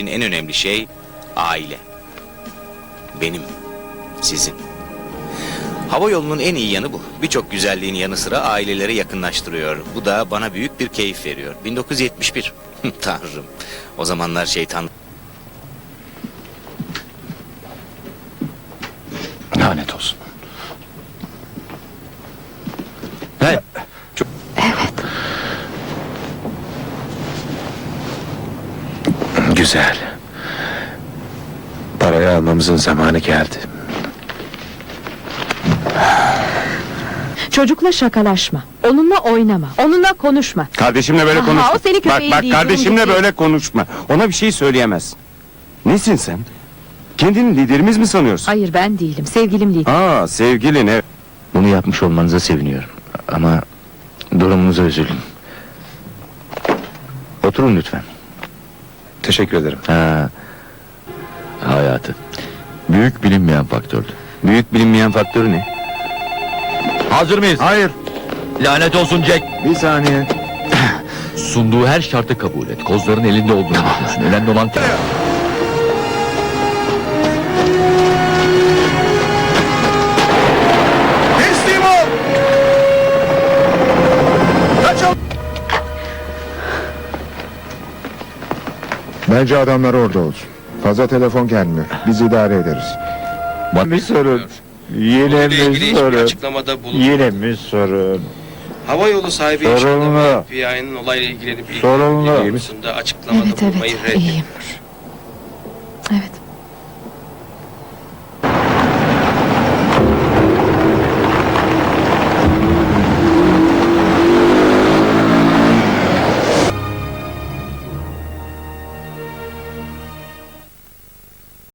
için en önemli şey aile. Benim, sizin. Hava yolunun en iyi yanı bu. Birçok güzelliğin yanı sıra aileleri yakınlaştırıyor. Bu da bana büyük bir keyif veriyor. 1971. Tanrım. O zamanlar şeytan Lanet olsun. Ben Güzel. Parayı almamızın zamanı geldi. Çocukla şakalaşma. Onunla oynama. Onunla konuşma. Kardeşimle böyle Aha, konuşma. o seni bak bak değil, kardeşimle yumruk böyle konuşma. Ona bir şey söyleyemez. Nesin sen? Kendini liderimiz mi sanıyorsun? Hayır ben değilim. Sevgilim değil. Aa sevgilin evet. Bunu yapmış olmanıza seviniyorum. Ama durumunuza üzüldüm. Oturun lütfen. Teşekkür ederim. Ha, hayatı. Büyük bilinmeyen faktördü. Büyük bilinmeyen faktörü ne? Hazır mıyız? Hayır. Lanet olsun Jack. Bir saniye. Sunduğu her şartı kabul et. Kozların elinde olduğunu düşünsün. Önemli olan... Bence adamlar orada olsun. Fazla telefon gelmiyor. Biz idare ederiz. Bir sorun. Yine ilgili hiçbir açıklamada bulunmadı. Yine mi sorun? Hava yolu sahibi ve FBI'nin olayla ilgili bilgi Sorunlu. konusunda açıklamada Evet bulunmayı evet reddediyor. iyiyim.